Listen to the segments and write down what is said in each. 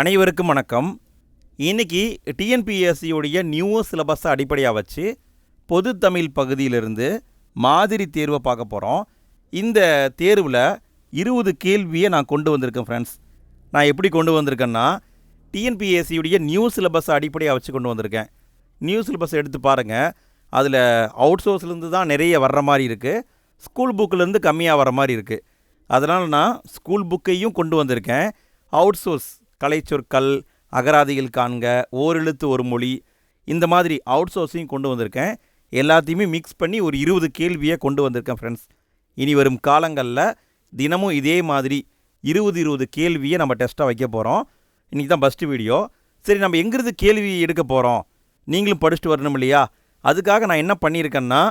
அனைவருக்கும் வணக்கம். இன்னைக்கு டிஎன்பிஎஸ்சியுடைய நியூ சிலபஸை அடிப்படையாக வச்சு பொது தமிழ் பகுதியிலிருந்து மாதிரி தேர்வை பார்க்க போகிறோம் இந்த தேர்வில் இருபது கேள்வியை நான் கொண்டு வந்திருக்கேன் ஃப்ரெண்ட்ஸ் நான் எப்படி கொண்டு வந்திருக்கேன்னா டிஎன்பிஎஸ்சியுடைய நியூ சிலபஸை அடிப்படையாக வச்சு கொண்டு வந்திருக்கேன். நியூ சிலபஸ் எடுத்து பாருங்கள் அதில் அவுட் சோர்ஸ்லேருந்து தான் நிறைய வர்ற மாதிரி இருக்குது ஸ்கூல் புக்கிலேருந்து கம்மியாக வர மாதிரி இருக்குது அதனால் நான் ஸ்கூல் புக்கையும் கொண்டு வந்திருக்கேன். அவுட் சோர்ஸ் கலைச்சொற்கள் அகராதிகள் காண்க ஓரெழுத்து ஒரு மொழி இந்த மாதிரி அவுட் சோர்ஸையும் கொண்டு வந்திருக்கேன். எல்லாத்தையுமே மிக்ஸ் பண்ணி ஒரு இருபது கேள்வியை கொண்டு வந்திருக்கேன் ஃப்ரெண்ட்ஸ் இனி வரும் காலங்களில் தினமும் இதே மாதிரி இருபது இருபது கேள்வியை நம்ம டெஸ்ட்டாக வைக்க போகிறோம் இன்றைக்கி தான் ஃபஸ்ட்டு வீடியோ சரி நம்ம எங்கிருந்து கேள்வி எடுக்க போகிறோம் நீங்களும் படிச்சுட்டு வரணும் இல்லையா? அதுக்காக நான் என்ன பண்ணியிருக்கேன்னா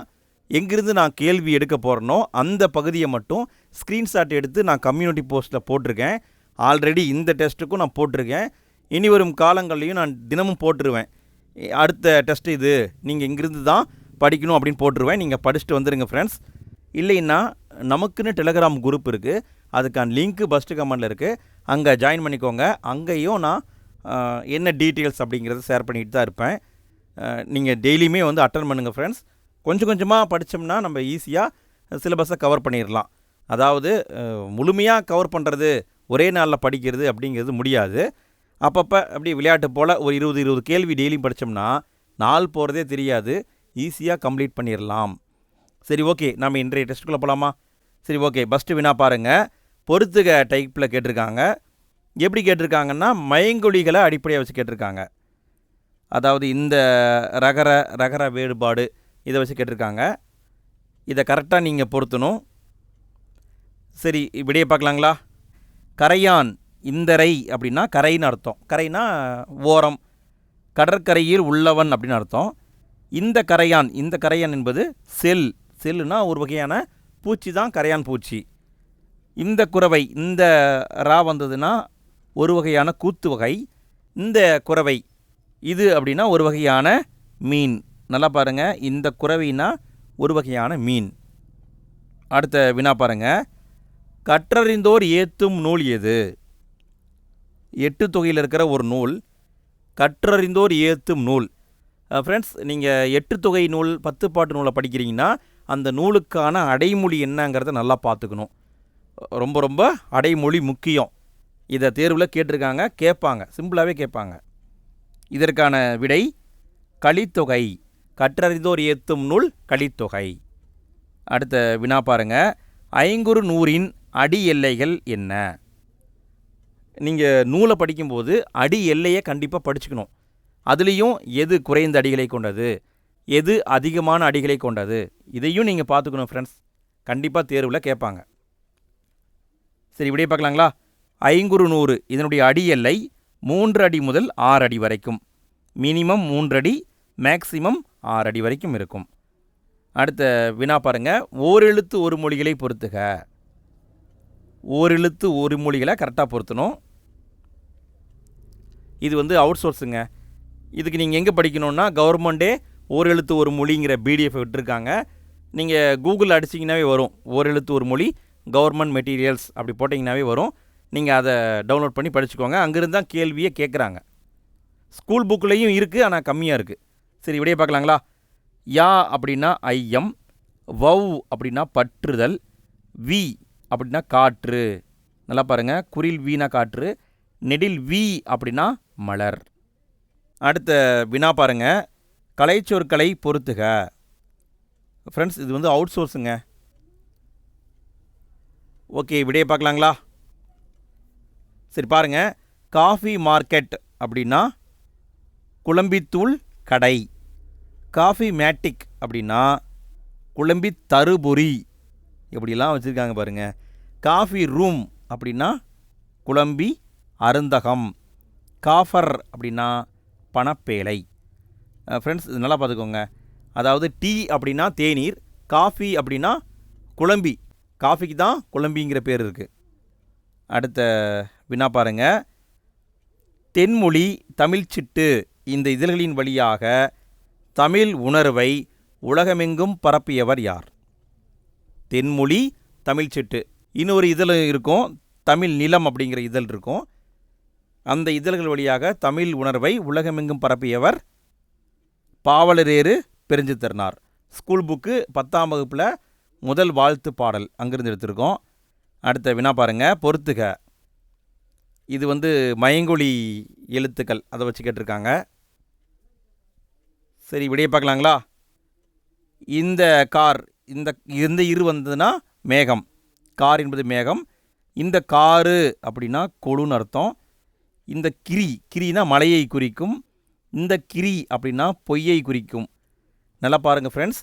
எங்கிருந்து நான் கேள்வி எடுக்க போகிறேனோ அந்த பகுதியை மட்டும் ஸ்க்ரீன்ஷாட் எடுத்து நான் கம்யூனிட்டி போஸ்ட்டில் போட்டிருக்கேன். ஆல்ரெடி இந்த டெஸ்ட்டுக்கும் நான் போட்டிருக்கேன். இனி வரும் காலங்கள்லையும் நான் தினமும் போட்டுருவேன். அடுத்த டெஸ்ட் இது. நீங்கள் இங்கிருந்து தான் படிக்கணும் அப்படின்னு போட்டுருவேன். நீங்கள் படிச்சுட்டு வந்துடுங்க ஃப்ரெண்ட்ஸ் இல்லைன்னா நமக்குன்னு டெலகிராம் குரூப் இருக்குது அதுக்கான லிங்க்கு ஃபஸ்ட்டு கமெண்டில் இருக்குது அங்கே ஜாயின் பண்ணிக்கோங்க. அங்கேயும் நான் என்ன டீட்டெயில்ஸ் அப்படிங்கிறத ஷேர் பண்ணிட்டு தான் இருப்பேன். நீங்கள் டெய்லியுமே வந்து அட்டன் பண்ணுங்கள் ஃப்ரெண்ட்ஸ் கொஞ்சம் கொஞ்சமாக படித்தோம்னா நம்ம ஈஸியாக சிலபஸை கவர் பண்ணிடலாம் அதாவது முழுமையாக கவர் பண்ணுறது ஒரே நாளில் படிக்கிறது அப்படிங்கிறது முடியாது. அப்பப்போ அப்படி விளையாட்டு போல் ஒரு இருபது இருபது கேள்வி டெய்லியும் படித்தோம்னா நாள் போகிறதே தெரியாது. ஈஸியாக கம்ப்ளீட் பண்ணிடலாம் சரி ஓகே. நம்ம இன்றைய டெஸ்ட்டுக்குள்ளே போகலாமா சரி ஓகே. ஃபஸ்ட்டு வினா பாருங்கள் பொறுத்துக டைப்பில் கேட்டிருக்காங்க. எப்படி கேட்டிருக்காங்கன்னா மயங்கொழிகளை அடிப்படையாக வச்சு கேட்டிருக்காங்க. அதாவது இந்த ரகர ரகர வேறுபாடு இதை வச்சு கேட்டிருக்காங்க. இதை கரெக்டாக நீங்கள் பொருத்தணும். சரி இப்படியே பார்க்கலாங்களா? கரையான் இந்தரை அப்படின்னா கரைன்னு அர்த்தம். கரைனா ஓரம் கடற்கரையில் உள்ளவன் அப்படின்னு அர்த்தம். இந்த கரையான் இந்த கரையான் என்பது செல். செல்லுனா ஒரு வகையான பூச்சி தான் கரையான் பூச்சி. இந்த குறவை இந்த ரா வந்ததுன்னா ஒரு வகையான கூத்து வகை. இந்த குறவை இது அப்படின்னா ஒரு வகையான மீன். நல்லா பாருங்கள் இந்த குறவைனா ஒரு வகையான மீன். அடுத்த வினா பாருங்கள் கற்றறிந்தோர் ஏத்தும் நூல் எது? எட்டு தொகையில் இருக்கிற ஒரு நூல் கற்றறிந்தோர் ஏத்தும் நூல். ஃப்ரெண்ட்ஸ் நீங்கள் எட்டு தொகை நூல் பத்து பாட்டு நூலை படிக்கிறீங்கன்னா அந்த நூலுக்கான அடைமொழி என்னங்கிறத நல்லா பார்த்துக்கணும். ரொம்ப ரொம்ப அடைமொழி முக்கியம். இதை தேர்வில் கேட்டிருக்காங்க கேட்பாங்க சிம்பிளாகவே கேட்பாங்க. இதற்கான விடை கலித்தொகை. கற்றறிந்தோர் ஏத்தும் நூல் கலித்தொகை. அடுத்த வினா பாருங்க. ஐங்குறு நூறின் அடி எல்லைகள் என்ன? நீங்கள் நூலை படிக்கும்போது அடி எல்லையை கண்டிப்பாக படிச்சுக்கணும். அதுலேயும் எது குறைந்த அடிகளை கொண்டது? எது அதிகமான அடிகளை கொண்டது? இதையும் நீங்கள் பார்த்துக்கணும் ஃப்ரெண்ட்ஸ் கண்டிப்பாக தேர்வில் கேட்பாங்க. சரி இப்படியே பார்க்கலாங்களா? ஐங்குறு நூறு இதனுடைய அடி எல்லை மூன்று அடி முதல் ஆறு அடி வரைக்கும். மினிமம் மூன்று அடி மேக்சிமம் ஆறு அடி வரைக்கும் இருக்கும். அடுத்த வினா பாருங்கள் ஓரெழுத்து ஒரு மொழிகளை பொறுத்துக. ஒரு எழுத்து ஒரு மொழிகளை கரெக்டாக பொருத்தணும். இது வந்து அவுட் சோர்ஸுங்க இதுக்கு நீங்கள் எங்கே படிக்கணும்னா கவர்மெண்ட்டே எழுத்து ஒரு மொழிங்கிற பிடிஎஃப் விட்டுருக்காங்க. நீங்கள் கூகுள் அடிச்சிங்கனாவே வரும். ஒரு எழுத்து ஒரு மொழி கவர்மெண்ட் மெட்டீரியல்ஸ் அப்படி போட்டிங்கனாவே வரும். நீங்கள் அதை டவுன்லோட் பண்ணி படிச்சுக்கோங்க. அங்கேருந்து தான் கேள்வியே கேட்குறாங்க ஸ்கூல் புக்லேயும் இருக்குது ஆனால் கம்மியாக இருக்குது சரி இப்படியே பார்க்கலாங்களா? யா அப்படின்னா ஐயம் வவ் அப்படின்னா பற்றுதல் வி அப்படின்னா காற்று. நல்லா பாருங்கள் குரில் வீணா காற்று. நெடில் வி அப்படின்னா மலர். அடுத்த வினா பாருங்க. கலைச்சொற்களை பொறுத்துக. ஃப்ரெண்ட்ஸ் இது வந்து அவுட் சோர்ஸுங்க ஓகே விடையை பார்க்கலாங்களா? சரி பாருங்கள் காஃபி மார்க்கெட் அப்படின்னா குழம்பித்தூள் கடை. காஃபி மேட்டிக் அப்படின்னா குழம்பி தருபொரி. இப்படிலாம் வச்சுருக்காங்க பாருங்க. காஃபி ரூம் அப்படின்னா குழம்பி அருந்தகம். காஃபர் அப்படின்னா பணப்பேலை ஃப்ரெண்ட்ஸ் இது நல்லா பார்த்துக்கோங்க. அதாவது டீ அப்படின்னா தேநீர் காஃபி அப்படின்னா குழம்பி. காஃபிக்கு தான் குழம்பிங்கிற பேர் இருக்குது அடுத்த வினா பாருங்க. தென்மொழி தமிழ்ச்சிட்டு இந்த இதழ்களின் வழியாக தமிழ் உணர்வை உலகமெங்கும் பரப்பியவர் யார்? தென்மொழி தமிழ்ச்சிட்டு இன்னொரு இதழ் இருக்கும் தமிழ் நிலம் அப்படிங்கிற இதழ் இருக்கும். அந்த இதழ்கள் வழியாக தமிழ் உணர்வை உலகமெங்கும் பரப்பியவர் பாவலரேறு பெருஞ்சித்திரனார். ஸ்கூல் புக்கு பத்தாம் வகுப்பில் முதல் வாழ்த்து பாடல் அங்கிருந்து எடுத்திருக்கோம். அடுத்த வினா பாருங்க பொறுத்துக. இது வந்து மயங்கொழி எழுத்துக்கள் அதை வச்சு கேட்டிருக்காங்க. சரி விடைய பார்க்கலாங்களா? இந்த கார் இந்த இந்த இரு வந்ததுன்னா மேகம். கார் என்பது மேகம். இந்த காரு அப்படின்னா கொழுன்னு அர்த்தம். இந்த கிரி கிரினா மலையை குறிக்கும். இந்த கிரி அப்படின்னா பொய்யை குறிக்கும். நல்லா பாருங்கள் ஃப்ரெண்ட்ஸ்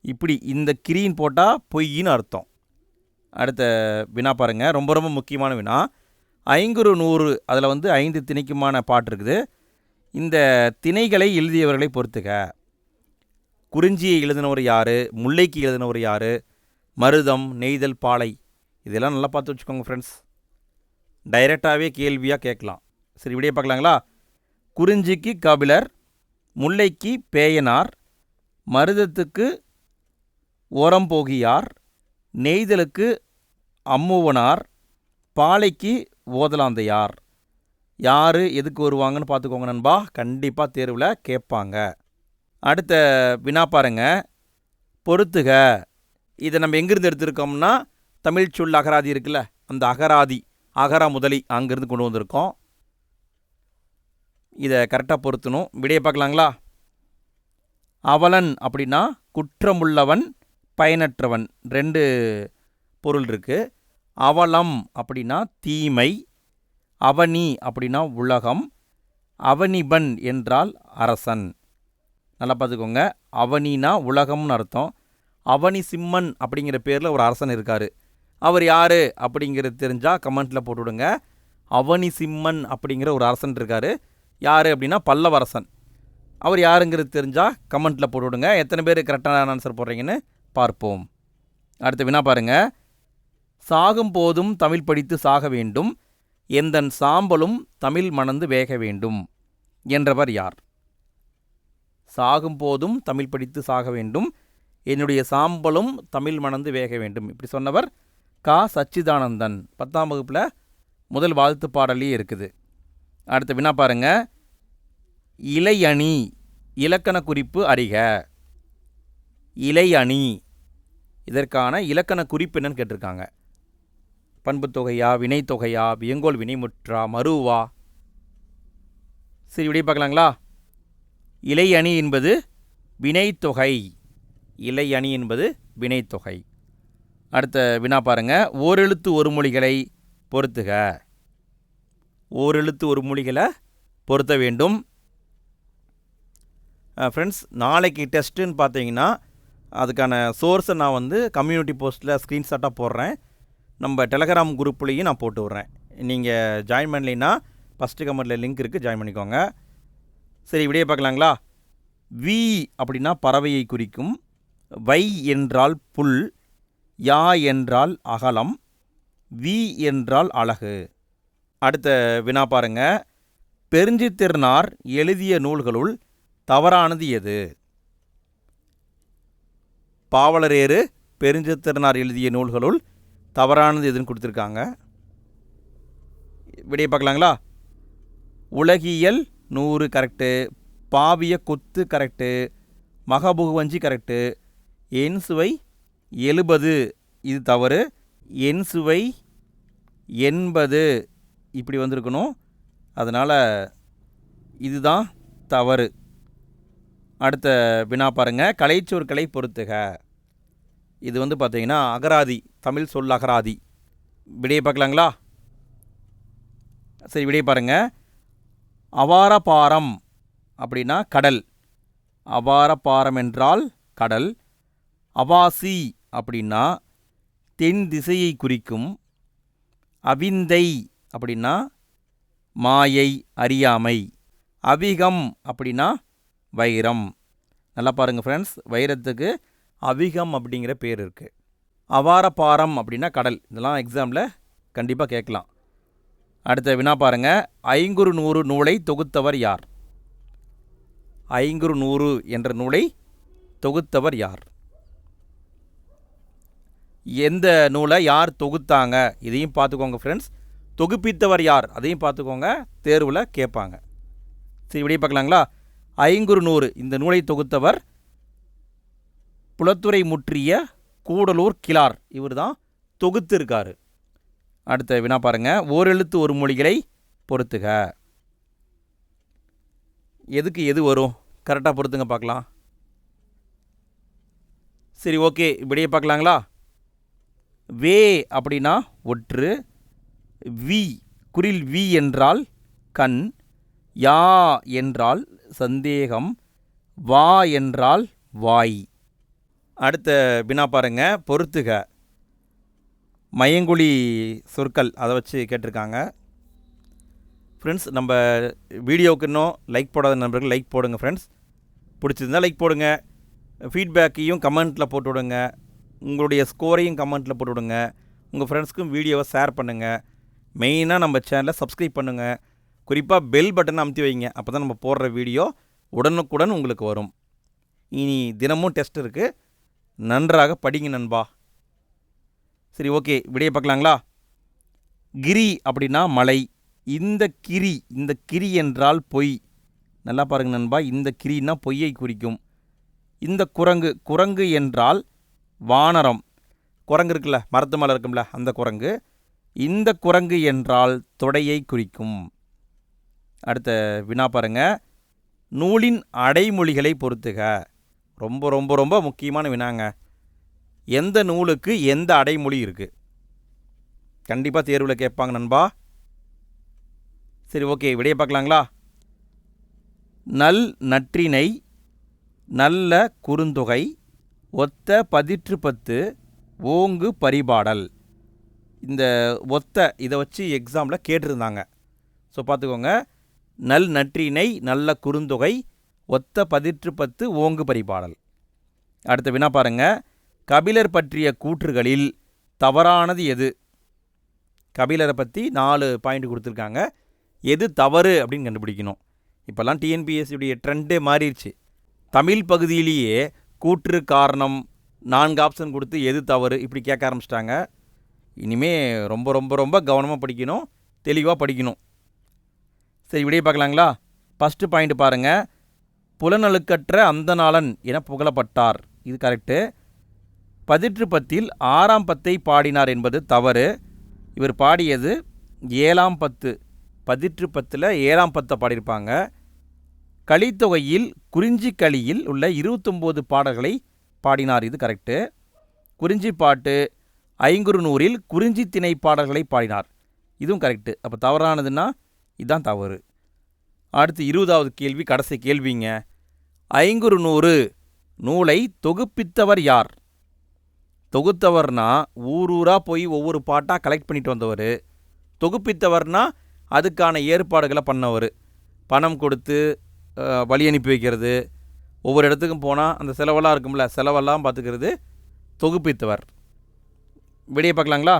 இப்படி இந்த கிரின்னு போட்டால் பொய்யின்னு அர்த்தம். அடுத்த வினா பாருங்கள் ரொம்ப ரொம்ப முக்கியமான வினா. ஐங்குறு நூறு அதில் வந்து ஐந்து திணைக்குமான பாட்டு இருக்குது. இந்த திணைகளை எழுதியவர்களை பொறுத்துக. குறிஞ்சியை எழுதினவர் யார்? முல்லைக்கு எழுதினவர் யார்? மருதம் நெய்தல் பாலை. இதெல்லாம் நல்லா பார்த்து வச்சுக்கோங்க ஃப்ரெண்ட்ஸ் டைரெக்டாகவே கேள்வியாக கேட்கலாம். சரி இப்படியே பார்க்கலாங்களா? குறிஞ்சிக்கு கபிலர் முல்லைக்கு பேயனார் மருதத்துக்கு ஓரம்போகியார் நெய்தலுக்கு அம்முவனார் பாலைக்கு ஓதலாந்தையார். யார் எதுக்கு வருவாங்கன்னு பார்த்துக்கோங்க நண்பா. கண்டிப்பாக தேர்வில் கேட்பாங்க. அடுத்த வினா பாருங்க. பொறுத்துக. இதை நம்ம எங்கேருந்து எடுத்திருக்கோம்னா தமிழ் சொல் அகராதி இருக்குல்ல அந்த அகராதி அகரா முதலி அங்கேருந்து கொண்டு வந்திருக்கோம். இதை கரெக்டாக பொருத்தணும். விடையை பார்க்கலாங்களா? அவலன் அப்படின்னா குற்றமுள்ளவன் பயனற்றவன். ரெண்டு பொருள் இருக்குது அவலம் அப்படின்னா தீமை. அவனி அப்படின்னா உலகம். அவனிபன் என்றால் அரசன். நல்லா பார்த்துக்கோங்க. அவனினா உலகம்னு அர்த்தம். அவனி சிம்மன் அப்படிங்கிற பேரில் ஒரு அரசன் இருக்கார். அவர் யார் அப்படிங்கிறது தெரிஞ்சால் கமெண்ட்டில் போட்டுவிடுங்க. அவனி சிம்மன் அப்படிங்கிற ஒரு அரசன் இருக்கார். யார் அப்படின்னா பல்லவரசன். அவர் யாருங்கிறது தெரிஞ்சால் கமெண்ட்டில் போட்டுவிடுங்க. எத்தனை பேர் கரெக்டான ஆன்சர் போடுறீங்கன்னு பார்ப்போம். அடுத்த வினா பாருங்கள் சாகும் போதும் தமிழ் படித்து சாக வேண்டும். எந்தன் சாம்பலும் தமிழ் மணந்து வேக வேண்டும். என்றவர் யார்? சாகும்போதும் தமிழ் படித்து சாக வேண்டும். என்னுடைய சாம்பலும் தமிழ் மணந்து வேக வேண்டும். இப்படி சொன்னவர் கா. சச்சிதானந்தன். பத்தாம் வகுப்பில் முதல் வாழ்த்து பாடலே இருக்குது. அடுத்த வினா பாருங்க. இலையணி இலக்கண குறிப்பு அறிக. இலையணி இதற்கான இலக்கண குறிப்பு என்னன்னு கேட்டிருக்காங்க. பண்புத்தொகையா வினைத்தொகையா வியங்கோல் வினைமுற்றா மருவா சரி விடைய பார்க்கலாங்களா? இலை அணி என்பது வினைத்தொகை. இலை அணி என்பது வினைத்தொகை. அடுத்த வினா பாருங்கள் ஓரெழுத்து ஒரு மொழிகளை பொருத்துக ஓரெழுத்து ஒரு மொழிகளை பொருத்த வேண்டும். ஃப்ரெண்ட்ஸ் நாளைக்கு டெஸ்ட்டுன்னு பார்த்தீங்கன்னா அதுக்கான சோர்ஸை நான் வந்து கம்யூனிட்டி போஸ்ட்டில் ஸ்க்ரீன்ஷாட்டாக போடுறேன். நம்ம டெலகிராம் குரூப்லேயும் நான் போட்டு விட்றேன். நீங்கள் ஜாயின் பண்ணலைன்னா ஃபஸ்ட்டு கமெண்டில் லிங்க் இருக்குது ஜாயின் பண்ணிக்கோங்க. சரி விடையை பார்க்கலாங்களா? வி அப்படின்னா பறவையை குறிக்கும். வை என்றால் புல் யா என்றால் அகலம் வி என்றால் அழகு. அடுத்த வினா பாருங்க. பெருஞ்சித்திறனார் எழுதிய நூல்களுள் தவறானது எது? பாவலரேறு பெருஞ்சித்திறனார் எழுதிய நூல்களுள் தவறானது எதுன்னு கொடுத்துருக்காங்க. விடைய பார்க்கலாங்களா? உலகியல் நூறு கரெக்டு பாவிய கொத்து கரெக்டு மகபுகுவஞ்சி கரெக்டு என் சுவை எழுபது. இது தவறு. என் சுவை எண்பது. இப்படி வந்திருக்கணும். அதனால் இதுதான் தவறு. அடுத்த வினா பாருங்கள் கலைச்சொற்களை பொறுத்துக. இது வந்து பார்த்தீங்கன்னா அகராதி தமிழ் சொல் அகராதி. விடையை பார்க்கலாங்களா? சரி விடையை பாருங்கள் அவாரபாரம் அப்படின்னா கடல். அபாரபாரம் என்றால் கடல். அவாசி அப்படின்னா தென் திசையை குறிக்கும். அவிந்தை அப்படின்னா மாயை அறியாமை. அவிகம் அப்படின்னா வைரம். நல்லா பாருங்கள் ஃப்ரெண்ட்ஸ் வைரத்துக்கு அவிகம் அப்படிங்கிற பேர் இருக்குது அவாரபாரம் அப்படின்னா கடல். இதெல்லாம் எக்ஸாமில் கண்டிப்பாக கேட்கலாம். அடுத்த வினா பாருங்க. ஐங்குறு நூறு நூலை தொகுத்தவர் யார்? ஐங்குறு நூறு என்ற நூலை தொகுத்தவர் யார்? எந்த நூலை யார் தொகுத்தாங்க? இதையும் பார்த்துக்கோங்க ஃப்ரெண்ட்ஸ் தொகுப்பித்தவர் யார்? அதையும் பார்த்துக்கோங்க. தேர்வில் கேட்பாங்க. சரி இப்படியே பார்க்கலாங்களா? ஐங்குறு நூறு இந்த நூலை தொகுத்தவர் புலத்துறை முற்றிய கூடலூர் கிளார் இவர் தான் தொகுத்திருக்காரு. அடுத்த வினா பாருங்க. ஓரெழுத்து ஒரு மொழிகளை பொறுத்துக. எதுக்கு எது வரும்? கரெக்டாக பொறுத்துங்க பார்க்கலாம். சரி ஓகே இப்படியே பார்க்கலாங்களா? வே அப்படின்னா ஒற்று வி குரில் வி என்றால் கண் யா என்றால் சந்தேகம் வா என்றால் வாய். அடுத்த வினா பாருங்க. பொறுத்துக. மயங்குழி சொற்கள் அதை வச்சு கேட்டிருக்காங்க. ஃப்ரெண்ட்ஸ் நம்ம வீடியோவுக்கு இன்னும் லைக் போடாத நண்பர்கள் லைக் போடுங்க ஃப்ரெண்ட்ஸ் பிடிச்சிருந்தா லைக் போடுங்க. ஃபீட்பேக்கையும் கமெண்ட்டில் போட்டு விடுங்க. உங்களுடைய ஸ்கோரையும் கமெண்ட்டில் போட்டு விடுங்க. உங்கள் ஃப்ரெண்ட்ஸ்க்கும் வீடியோவை ஷேர் பண்ணுங்கள் மெயினாக நம்ம சேனலை சப்ஸ்கிரைப் பண்ணுங்கள் குறிப்பாக பெல் பட்டனை அமுத்தி வைங்க. அப்போ தான் நம்ம போடுற வீடியோ உடனுக்குடன் உங்களுக்கு வரும். இனி தினமும் டெஸ்ட் இருக்குது நன்றாக படிங்க நண்பா. சரி ஓகே. விடைய பார்க்கலாங்களா? கிரி அப்படின்னா மலை. இந்த கிரி இந்த கிரி என்றால் பொய். நல்லா பாருங்க நண்பா இந்த கிரின்னா பொய்யை குறிக்கும். இந்த குரங்கு குரங்கு என்றால் வானரம். குரங்கு இருக்குல்ல மரத்து மேலே இருக்கும்ல அந்த குரங்கு. இந்த குரங்கு என்றால் தொடையை குறிக்கும். அடுத்த வினா பாருங்க. நூலின் அடைமொழிகளை பொறுத்துக. ரொம்ப ரொம்ப ரொம்ப முக்கியமான வினாங்க. எந்த நூலுக்கு எந்த அடைமொழி இருக்குது கண்டிப்பாக தேர்வில் கேட்பாங்க நண்பா. சரி ஓகே விடையை பார்க்கலாங்களா? நல் நற்றினை நல்ல குறுந்தொகை ஒத்த பதிற்று பத்து ஓங்கு பரிபாடல். இந்த ஒத்த இதை வச்சு எக்ஸாமில் கேட்டிருந்தாங்க. ஸோ பார்த்துக்கோங்க. நல் நற்றினை நல்ல குறுந்தொகை ஒத்த பதிற்று பத்து ஓங்கு பரிபாடல். அடுத்த வினா பாருங்கள் கபிலர் பற்றிய கூற்றுகளில் தவறானது எது? கபிலரை பற்றி நாலு பாயிண்ட் கொடுத்துருக்காங்க. எது தவறு அப்படின்னு கண்டுபிடிக்கணும். இப்போல்லாம் டிஎன்பிஎஸ்சியுடைய ட்ரெண்டே மாறிடுச்சு. தமிழ் பகுதியிலேயே கூற்று காரணம் நான்கு ஆப்ஷன் கொடுத்து எது தவறு இப்படி கேட்க ஆரம்பிச்சிட்டாங்க. இனிமே ரொம்ப ரொம்ப ரொம்ப கவனமாக படிக்கணும் தெளிவாக படிக்கணும். சரி விடையை பார்க்கலாங்களா? ஃபஸ்ட்டு பாயிண்ட் பாருங்கள் புலனழுக்கற்ற அந்தநாளன் என புகழப்பட்டார். இது கரெக்டு பதிற்று பத்தில் ஆறாம் பத்தை பாடினார் என்பது தவறு. இவர் பாடியது ஏழாம் பத்து. பதிற்று பத்தில் ஏழாம் பத்தை பாடியிருப்பாங்க. கலித்தொகையில் குறிஞ்சி களியில் உள்ள இருபத்தொம்போது பாடல்களை பாடினார். இது கரெக்டு குறிஞ்சி பாட்டு ஐங்குறு நூறில் குறிஞ்சி திணை பாடல்களை பாடினார். இதுவும் கரெக்டு அப்போ தவறானதுன்னா இதுதான் தவறு. அடுத்து இருபதாவது கேள்வி கடைசி கேள்விங்க. ஐங்குறு நூறு நூலை தொகுப்பித்தவர் யார்? தொகுத்தவர்னா ஊர் ஊராக போய் ஒவ்வொரு பாட்டாக கலெக்ட் பண்ணிட்டு வந்தவர். தொகுப்பித்தவர்னா அதுக்கான ஏற்பாடுகளை பண்ணவர். பணம் கொடுத்து வழி அனுப்பி வைக்கிறது. ஒவ்வொரு இடத்துக்கும் போனால் அந்த செலவெல்லாம் இருக்கும்ல செலவெல்லாம் பார்த்துக்கிறது தொகுப்பித்தவர். விடையை பார்க்கலாங்களா?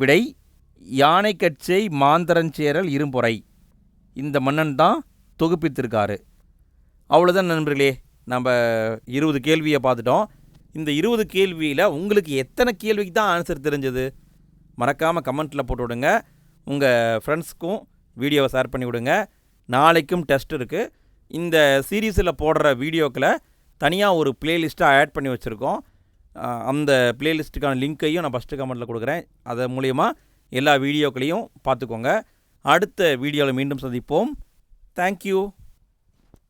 விடை யானை கட்சை மாந்தரஞ்சேரல் இரும்பொறை. இந்த மன்னன் தான் தொகுப்பித்திருக்காரு. அவ்வளோதான் நண்பர்களே நம்ம இருபது கேள்வியை பார்த்துட்டோம். இந்த இருபது கேள்வியில் உங்களுக்கு எத்தனை கேள்விக்கு தான் ஆன்சர் தெரிஞ்சது? மறக்காமல் கமெண்ட்டில் போட்டு விடுங்க. உங்கள் ஃப்ரெண்ட்ஸ்க்கும் வீடியோவை ஷேர் பண்ணி விடுங்க. நாளைக்கும் டெஸ்ட் இருக்குது இந்த சீரீஸில் போடுற வீடியோக்களை தனியாக ஒரு பிளேலிஸ்ட்டாக ஆட் பண்ணி வச்சுருக்கோம். அந்த பிளேலிஸ்ட்டுக்கான லிங்க்கையும் நான் ஃபஸ்ட்டு கமெண்ட்டில் கொடுக்குறேன். அதன் மூலயமா எல்லா வீடியோக்களையும் பார்த்துக்கோங்க. அடுத்த வீடியோவில் மீண்டும் சந்திப்போம். தேங்க்யூ